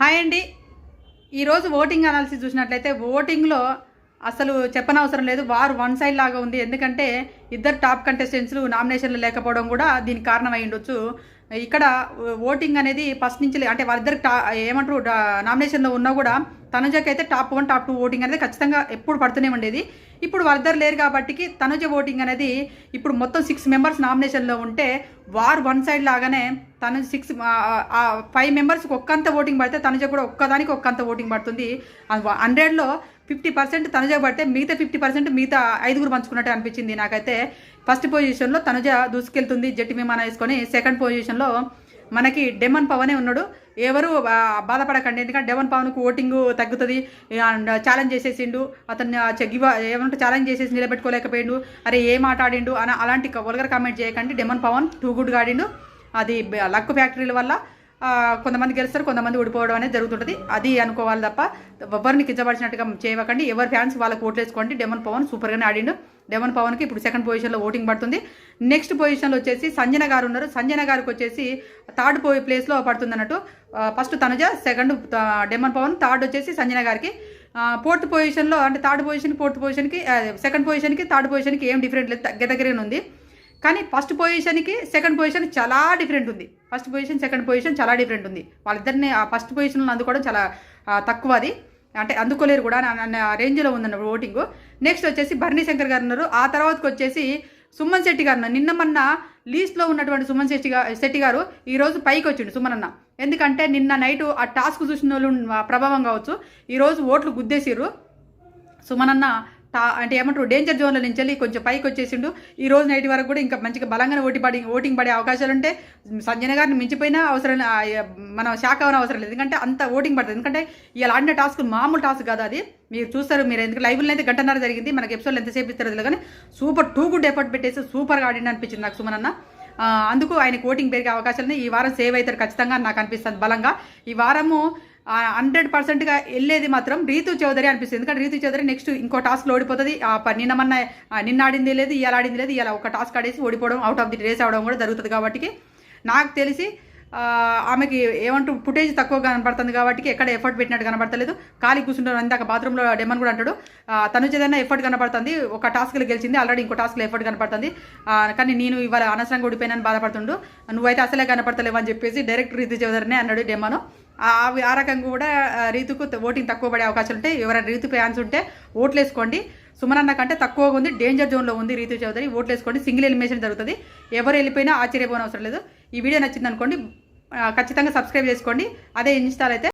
Hi అండి. ఈరోజు voting analysis చూసినట్లయితే ఓటింగ్లో అసలు చెప్పనవసరం లేదు. వారు వన్ సైడ్ లాగా ఉంది. ఎందుకంటే ఇద్దరు టాప్ కంటెస్టెంట్స్లు నామినేషన్లు లేకపోవడం కూడా దీనికి కారణం ఉండొచ్చు. ఇక్కడ ఓటింగ్ అనేది ఫస్ట్ నుంచి అంటే వాళ్ళిద్దరు టా ఏమంటారు నామినేషన్లో ఉన్నా కూడా తనుజకి అయితే top one top two voting అనేది ఖచ్చితంగా ఎప్పుడు పడుతూనే ఉండేది. ఇప్పుడు వాళ్ళిద్దరు లేరు కాబట్టి తనుజ ఓటింగ్ అనేది ఇప్పుడు మొత్తం సిక్స్ మెంబర్స్ నామినేషన్లో ఉంటే వార్ వన్ సైడ్ లాగానే తను సిక్స్ ఫైవ్ మెంబర్స్కి ఒక్కంత ఓటింగ్ పడితే తనుజ కూడా ఒక్కదానికి ఒక్కంత ఓటింగ్ పడుతుంది. హండ్రెడ్లో ఫిఫ్టీ పర్సెంట్ తనుజ పడితే మిగతా ఫిఫ్టీ పర్సెంట్ మిగతా ఐదుగురు పంచుకున్నట్టు అనిపించింది నాకైతే. ఫస్ట్ పొజిషన్లో తనుజ దూసుకెళ్తుంది జట్టి విమానం వేసుకొని. సెకండ్ పొజిషన్లో మనకి డెమన్ పవనే ఉన్నాడు. ఎవరు బాధపడకండి. ఎందుకంటే డెమన్ పవన్కు ఓటింగ్ తగ్గుతుంది. అండ్ ఛాలెంజ్ చేసేసిండు. అతను చెగ్గివ ఏమంటే ఛాలెంజ్ చేసేసి నిలబెట్టుకోలేకపోయిండు. అరే ఏం ఆట ఆడిండు అని అలాంటి వల్గర్ కామెంట్ చేయకండి. డెమన్ పవన్ టూ గుడ్గా ఆడిండు. అది లక్ ఫ్యాక్టరీల వల్ల కొంతమంది గెలుస్తారు కొంతమంది ఓడిపోవడం అనేది జరుగుతుంటుంది. అది అనుకోవాలి తప్ప ఎవరిని కించపరిచినట్టుగా చేయకండి ఎవరి ఫ్యాన్స్ వాళ్ళకి ఓట్లు వేసుకోండి. డెమన్ పవన్ సూపర్గానే ఆడిండు. డెమన్ పవన్కి ఇప్పుడు సెకండ్ పొజిషన్లో ఓటింగ్ పడుతుంది. నెక్స్ట్ పొజిషన్లో వచ్చేసి సంజన గారు ఉన్నారు. సంజన గారికి వచ్చేసి థర్డ్ పో ప్లేస్లో పడుతుంది అన్నట్టు first Tanuja second demon Pawan third వచ్చేసి సంజన గారికి. ఫోర్త్ పొజిషన్లో అంటే థర్డ్ పొజిషన్ ఫోర్త్ పొజిషన్కి సెకండ్ పొజిషన్కి థర్డ్ పొజిషన్కి ఏం డిఫరెంట్ లేదు దగ్గర దగ్గరనే ఉంది. కానీ ఫస్ట్ పొజిషన్కి సెకండ్ పొజిషన్ చాలా డిఫరెంట్ ఉంది. ఫస్ట్ పొజిషన్ సెకండ్ పొజిషన్ చాలా డిఫరెంట్ ఉంది. వాళ్ళిద్దరిని ఆ ఫస్ట్ పొజిషన్లో అందుకోవడం చాలా తక్కువ అది. అంటే అందుకోలేరు కూడా నా రేంజ్లో ఉందన్న ఓటింగ్. నెక్స్ట్ వచ్చేసి భరణి శంకర్ గారు ఉన్నారు. ఆ తర్వాతకి వచ్చేసి సుమన్ శెట్టి గారు నిన్న మొన్న లీస్ట్లో ఉన్నటువంటి సుమన్ శెట్టి గారు శెట్టి గారు ఈరోజు పైకి వచ్చిండు సుమన్ అన్న. ఎందుకంటే నిన్న నైట్ ఆ టాస్క్ చూసిన వాళ్ళు ప్రభావం కావచ్చు ఈరోజు ఓట్లు గుద్దేసిర్రు. సుమనన్న అంటే ఏమంటారు డేంజర్ జోన్ల నుంచి వెళ్ళి కొంచెం పైకి వచ్చేసిండు ఈ రోజు నైట్ వరకు కూడా ఇంకా మంచిగా బలంగానే ఓటి పడి ఓటింగ్ పడే అవకాశాలు ఉంటే సంజన గారిని మించిపోయినా అవసరం మనం షాక్ మన శాఖ అవన అవసరం లేదు. ఎందుకంటే అంత ఓటింగ్ పడుతుంది. ఎందుకంటే ఇలా ఆడిన టాస్క్ మామూలు టాస్క్ కాదు అది. మీరు చూస్తారు మీరు ఎందుకు లైవ్లో అయితే గంటన్నర జరిగింది. మనకి ఎపిసోడ్లు ఎంతసేపు ఇస్తారు తెలియదు కానీ సూపర్ టూ గుడ్ ఎఫర్ట్ పెట్టేసి సూపర్గా ఆడిండి అనిపించింది నాకు సుమనన్న అందుకు ఆయనకు ఓటింగ్ పెరిగే అవకాశాలని ఈ వారం సేవ్ అవుతారు ఖచ్చితంగా నాకు అనిపిస్తుంది బలంగా. ఈ వారము హండ్రెడ్ పర్సెంట్గా వెళ్ళేది మాత్రం రీతు చౌదరి అనిపిస్తుంది. ఎందుకంటే రీతు చౌదరి నెక్స్ట్ ఇంకో టాస్క్లో ఓడిపోతుంది. నిన్నమన్న నిన్న ఆడింది లేదు ఇవాళ ఆడింది లేదు ఇలా ఒక టాస్క్ ఆడేసి ఓడిపోవడం అవుట్ ఆఫ్ ది రేస్ అవడం కూడా జరుగుతుంది కాబట్టి నాకు తెలిసి ఆమెకి ఏమంటూ ఫుటేజ్ తక్కువ కనబడుతుంది కాబట్టి ఎక్కడ ఎఫర్ట్ పెట్టినట్టు కనబడతలేదు. ఖాళీ కూర్చుంటారు ఇందాక బాత్రూంలో డెమన్ కూడా అంటాడు తను ఏదైనా ఎఫర్ట్ కనబడుతుంది. ఒక టాస్క్లో గెలిచింది ఆల్రెడీ ఇంకో టాస్క్లో ఎఫర్ట్ కనబడుతుంది. కానీ నేను ఇవాళ అనవసరంగా ఓడిపోయినని బాధపడుతుండు. నువ్వైతే అసలే కనపడతలేవు అని చెప్పేసి డైరెక్ట్ రీతి చౌదరినే అన్నాడు డెమను. ఆ ఆ రకంగా కూడా రీతుకు ఓటింగ్ తక్కువ పడే అవకాశాలు ఉంటాయి ఎవరైనా రీతు ఫ్యాన్స్ ఉంటే ఓట్లు వేసుకోండి సుమనన్న కంటే తక్కువగా ఉంది డేంజర్ జోన్లో ఉంది రీతు చౌదరి. ఓట్లు వేసుకోండి సింగిల్ ఎలిమినేషన్ జరుగుతుంది. ఎవరు వెళ్ళిపోయినా ఆశ్చర్యపోనవసరం లేదు. ఈ వీడియో నచ్చింది అనుకోండి ఖచ్చితంగా సబ్స్క్రైబ్ చేసుకోండి. అదే ఇన్స్టాల్ అయితే